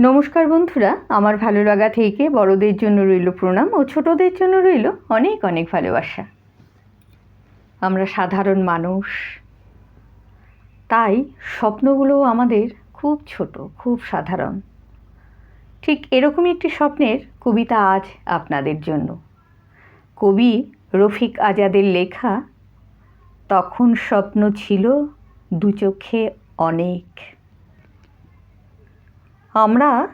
নমস্কার বন্ধুরা, আমার ভালো লাগা থেকে বড়দের জন্য রইল প্রণাম ও ছোটদের জন্য রইল অনেক অনেক ভালোবাসা। আমরা সাধারণ মানুষ, তাই স্বপ্নগুলো আমাদের খুব ছোট, খুব সাধারণ। ঠিক এরকমই একটি স্বপ্নের কবিতা আজ আপনাদের জন্য। কবি রফিক আজাদের লেখা, তখন স্বপ্ন ছিল দু চোখে অনেক। আমরা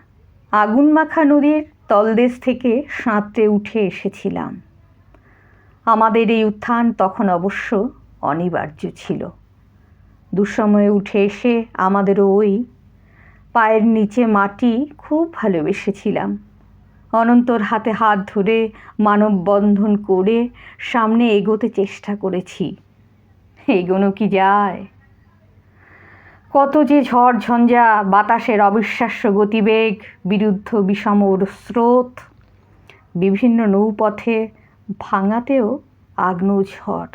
আগুন মাখা নদীর তলদেশ থেকে সাঁতরে উঠে এসেছিলাম। আমাদের এই উত্থান তখন অবশ্য অনিবার্য ছিল। দুঃসময়ে উঠে এসে আমাদেরও ওই পায়ের নিচে মাটি খুব ভালোবেসেছিলাম। অনন্তর হাতে হাত ধরে মানববন্ধন করে সামনে এগোতে চেষ্টা করেছি। এগোনো কি যায়? কত যে ঝড় ঝঞ্ঝা, বাতাসের অবিশ্বাস্য গতিবেগ, বিরুদ্ধ বিষম স্রোত, বিভিন্ন নৌপথে ভাঙাতেও আগ্ন ঝড়।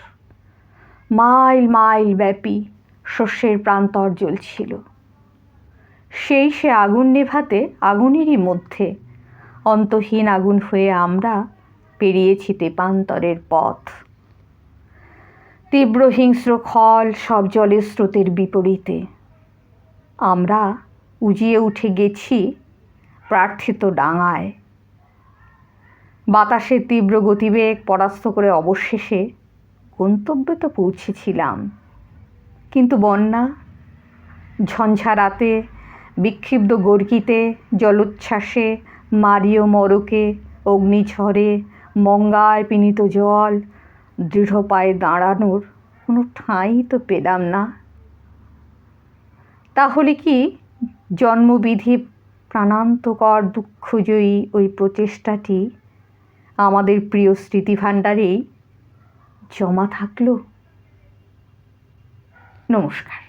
মাইল মাইল ব্যাপী শস্যের প্রান্তর জ্বলছিল। সেই সে আগুন নেভাতে আগুনেরই মধ্যে অন্তহীন আগুন হয়ে আমরা পেরিয়েছি তেপান্তরের পথ। তীব্র হিংস্র খল সব জলের স্রোতের বিপরীতে। আমরা উজিয়ে উঠে গেছি প্রার্থিত ডাঙায়। বাতাসের তীব্র গতিবেগ পরাস্ত করে অবশেষে গন্তব্যে তো পৌঁছেছিলাম। কিন্তু বন্যা, ঝঞ্ঝা রাতে, বিক্ষিপ্ত গর্কিতে জলোচ্ছ্বাসে মারিও মরকে, অগ্নিঝড়ে, মঙ্গায় পিনিত জল, দৃঢ় পায়ে দাঁড়ানোর কোনো ঠাঁই তো পেলাম না। তাহলে কি জন্মবিধি প্রাণান্তকর দুঃখজয়ী ওই প্রচেষ্টাটি আমাদের প্রিয় স্মৃতিভাণ্ডারেই জমা থাকল? নমস্কার।